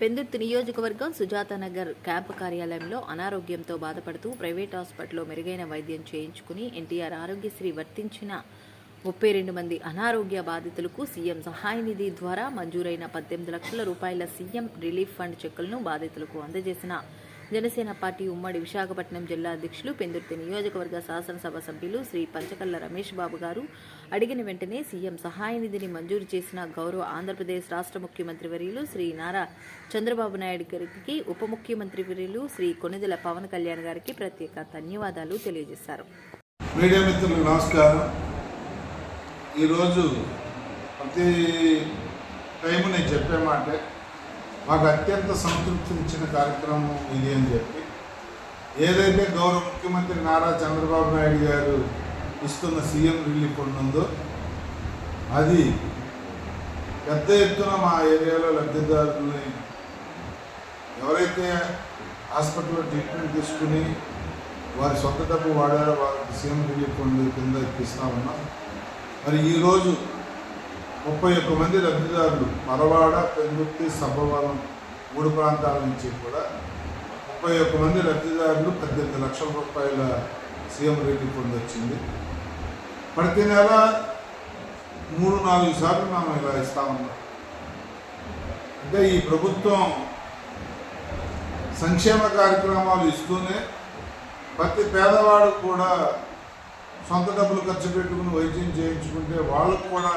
పెందుర్తి నియోజకవర్గం సుజాతానగర్ క్యాంపు కార్యాలయంలో అనారోగ్యంతో బాధపడుతూ ప్రైవేట్ హాస్పిటల్లో మెరుగైన వైద్యం చేయించుకుని ఎన్టీఆర్ ఆరోగ్యశ్రీ వర్తించిన ముప్పై రెండు మంది అనారోగ్య బాధితులకు సీఎం సహాయ నిధి ద్వారా మంజూరైన పద్దెనిమిది లక్షల రూపాయల సీఎం రిలీఫ్ ఫండ్ చెక్కులను బాధితులకు అందజేసిన జనసేన పార్టీ ఉమ్మడి విశాఖపట్నం జిల్లా అధ్యక్షులు పెందుర్తి నియోజకవర్గ శాసనసభ సభ్యులు శ్రీ పంచకల్ల రమేష్ బాబు గారు అడిగిన వెంటనే సీఎం సహాయ నిధిని మంజూరు చేసిన గౌరవ ఆంధ్రప్రదేశ్ రాష్ట్ర ముఖ్యమంత్రి వర్యులు శ్రీ నారా చంద్రబాబు నాయుడు గారికి ఉప ముఖ్యమంత్రి వర్యులు శ్రీ కొనిదెల పవన్ కళ్యాణ్ గారికి ప్రత్యేక ధన్యవాదాలు తెలియజేశారు. మీడియా నమస్కారం. ఈరోజు ప్రతి టైము నేను చెప్పామంటే మాకు అత్యంత సంతృప్తినిచ్చిన కార్యక్రమం ఇది అని చెప్పి ఏదైతే గౌరవ ముఖ్యమంత్రి నారా చంద్రబాబు నాయుడు గారు ఇస్తున్న సీఎం రిలీఫ్ ఫండ్ ఉందో అది పెద్ద ఎత్తున మా ఏరియాలో లబ్ధిదారులని ఎవరైతే హాస్పిటల్లో ట్రీట్మెంట్ తీసుకుని వారి సొంత డబ్బు వాడారో వారికి సీఎం రిలీఫ్ ఫండ్ కింద ఇప్పిస్తా ఉన్నాం. మరి ఈరోజు ముప్పై ఒక్క మంది లబ్ధిదారులు మరవాడ పెందుర్తి సబ్బవరం మూడు ప్రాంతాల నుంచి కూడా ముప్పై ఒక్క మంది లబ్ధిదారులు పద్దెనిమిది లక్షల రూపాయల సీఎం రేటింగ్ పొందొచ్చింది ప్రతి నెల మూడు నాలుగు సార్లు మనం ఇలా ఇస్తా ఉన్నాం. అంటే ఈ ప్రభుత్వం సంక్షేమ కార్యక్రమాలు ఇస్తూనే ప్రతి పేదవాడు కూడా సొంత డబ్బులు ఖర్చు పెట్టుకుని వైద్యం చేయించుకుంటే వాళ్ళకు కూడా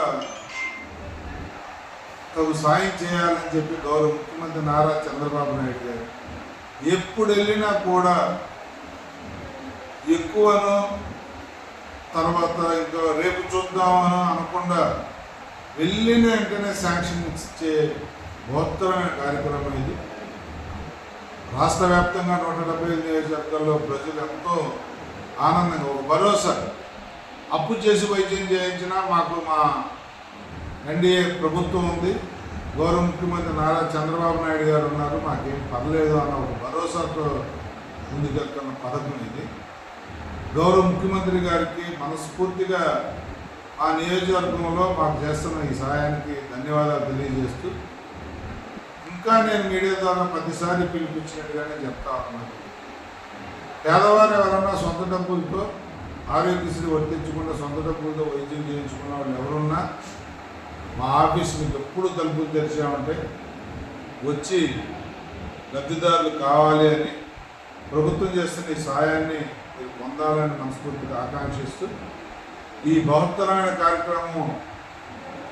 తగు సాయం చేయాలని చెప్పి గౌరవ ముఖ్యమంత్రి నారా చంద్రబాబు నాయుడు గారు. ఎప్పుడు వెళ్ళినా కూడా ఎక్కువను తర్వాత ఇంకా రేపు చూద్దామని అనకుండా వెళ్ళిన వెంటనే శాంక్షన్ ఇచ్చే మహత్తరమైన కార్యక్రమం ఇది. రాష్ట్ర వ్యాప్తంగా నూట డెబ్బై ఐదు నియోజకవర్గాల్లో ప్రజలు ఎంతో ఆనందంగా ఒక భరోసా. అప్పు చేసి వైద్యం చేయించినా మాకు మా ఎన్డీఏ ప్రభుత్వం ఉంది. గౌరవ ముఖ్యమంత్రి నారా చంద్రబాబు నాయుడు గారు ఉన్నారు. మాకేం పర్లేదు అన్న ఒక భరోసాతో ముందుకెళ్తున్న పథకం ఇది. గౌరవ ముఖ్యమంత్రి గారికి మనస్ఫూర్తిగా ఆ నియోజకవర్గంలో మాకు చేస్తున్న ఈ సహాయానికి ధన్యవాదాలు తెలియజేస్తూ ఇంకా నేను మీడియా ద్వారా ప్రతిసారి పిలిపించినట్టుగానే చెప్తా ఉన్నాను. పేదవారు ఎవరన్నా సొంత డబ్బులతో ఆరోగ్యశ్రీ వర్తించకుండా సొంత డబ్బులతో వైద్యం చేయించుకున్న వాళ్ళు ఎవరున్నా మా ఆఫీస్ మీకు ఎప్పుడు తలుపులు తెరిచామంటే వచ్చి లబ్ధిదారులు కావాలి అని ప్రభుత్వం చేస్తున్న ఈ సాయాన్ని మీరు పొందాలని మనస్ఫూర్తిగా ఆకాంక్షిస్తూ ఈ బహుత్తరమైన కార్యక్రమం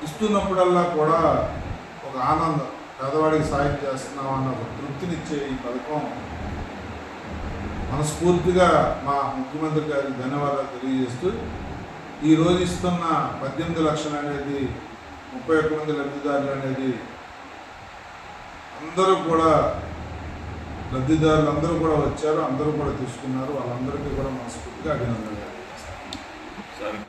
ఇస్తున్నప్పుడల్లా కూడా ఒక ఆనందం. పేదవాడికి సాయం చేస్తున్నాం అన్న ఒక తృప్తినిచ్చే ఈ పథకం మనస్ఫూర్తిగా మా ముఖ్యమంత్రి గారికి ధన్యవాదాలు తెలియజేస్తూ ఈరోజు ఇస్తున్న పద్దెనిమిది లక్షలు అనేది ముప్పై ఒక్క మంది లబ్ధిదారులు అనేది అందరూ కూడా లబ్ధిదారులు అందరూ కూడా వచ్చారు అందరూ కూడా తీసుకున్నారు. వాళ్ళందరికీ కూడా మనస్ఫూర్తిగా అభినందనలు